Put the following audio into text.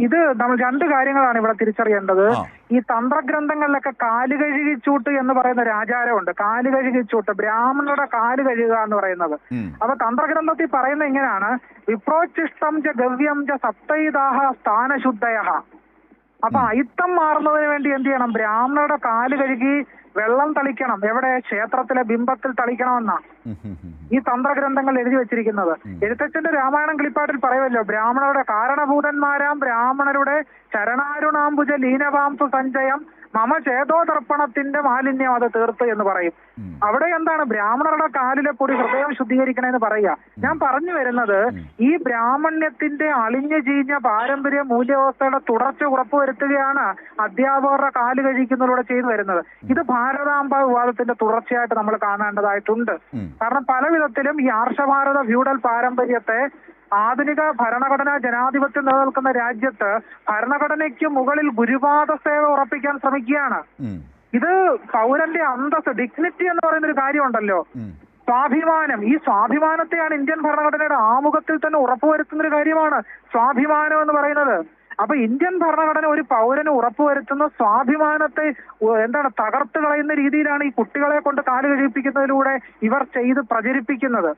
ഇത് നമ്മൾ രണ്ട് കാര്യങ്ങളാണ് ഇവിടെ തിരിച്ചറിയേണ്ടത്. ഈ തന്ത്രഗ്രന്ഥങ്ങളിലൊക്കെ കാൽ കഴുകിച്ചൂട്ട് എന്ന് പറയുന്ന ഒരു ആചാരമുണ്ട്. കാൽ കഴുകിച്ചൂട്ട് ബ്രാഹ്മണരുടെ കാൽ കഴുകുക എന്ന് പറയുന്നത്. അപ്പൊ തന്ത്രഗ്രന്ഥത്തിൽ പറയുന്നത് ഇങ്ങനെയാണ്. വിപ്രോച്ചിഷ്ടം ച ഗവ്യം ച സപ്തൈതാഹ സ്ഥാനശുദ്ധയ അപ്പൊ അയിത്തം മാറുന്നതിന് വേണ്ടി എന്ത് ചെയ്യണം? ബ്രാഹ്മണരുടെ കാൽ കഴുകി വെള്ളം തളിക്കണം. എവിടെ? ക്ഷേത്രത്തിലെ ബിംബത്തിൽ തളിക്കണമെന്നാ. ഈ തന്ത്രഗ്രന്ഥങ്ങൾ എഴുതി വെച്ചിരിക്കുന്നത്. എഴുത്തച്ഛന്റെ രാമായണം കിളിപ്പാട്ടിൽ പറയുമല്ലോ ബ്രാഹ്മണരുടെ കാരണഭൂതന്മാരാം ബ്രാഹ്മണരുടെ ചരണാരുണാംബുജ ലീനവാംസു സഞ്ചയം മമ ചേതോതർപ്പണത്തിന്റെ മാലിന്യം അത് തീർത്ത് എന്ന് പറയും. അവിടെ എന്താണ്? ബ്രാഹ്മണരുടെ കാലിലെ പൊടി ഹൃദയം ശുദ്ധീകരിക്കണമെന്ന് പറയുക. ഞാൻ പറഞ്ഞു വരുന്നത് ഈ ബ്രാഹ്മണ്യത്തിന്റെ അളിഞ്ഞു ചീഞ്ഞ പാരമ്പര്യ മൂല്യവ്യവസ്ഥയുടെ തുടർച്ച ഉറപ്പുവരുത്തുകയാണ് അധ്യാപകരുടെ കാൽ കഴിക്കുന്നതിലൂടെ ചെയ്തു വരുന്നത്. ഇത് ഭാരതാംബ വിവാദത്തിന്റെ തുടർച്ചയായിട്ട് നമ്മൾ കാണേണ്ടതായിട്ടുണ്ട്. കാരണം പല വിധത്തിലും ഈ ആർഷഭാരത ഫ്യൂഡൽ പാരമ്പര്യത്തെ ആധുനിക ഭരണഘടന ജനാധിപത്യം നിലനിൽക്കുന്ന രാജ്യത്ത് ഭരണഘടനയ്ക്ക് മുകളിൽ ഗുരുവാദ സേവ ഉറപ്പിക്കാൻ ശ്രമിക്കുകയാണ്. ഇത് പൗരന്റെ അന്തസ് ഡിഗ്നിറ്റി എന്ന് പറയുന്ന ഒരു കാര്യമുണ്ടല്ലോ. സ്വാഭിമാനം. ഈ സ്വാഭിമാനത്തെയാണ് ഇന്ത്യൻ ഭരണഘടനയുടെ ആമുഖത്തിൽ തന്നെ ഉറപ്പുവരുത്തുന്ന ഒരു കാര്യമാണ് സ്വാഭിമാനം എന്ന് പറയുന്നത്. അപ്പൊ ഇന്ത്യൻ ഭരണഘടന ഒരു പൗരന് ഉറപ്പുവരുത്തുന്ന സ്വാഭിമാനത്തെ എന്താണ് തകർത്ത് കളയുന്ന രീതിയിലാണ് ഈ കുട്ടികളെ കൊണ്ട് കാൽ കഴിപ്പിക്കുന്നതിലൂടെ ഇവർ ചെയ്ത് പ്രചരിപ്പിക്കുന്നത്.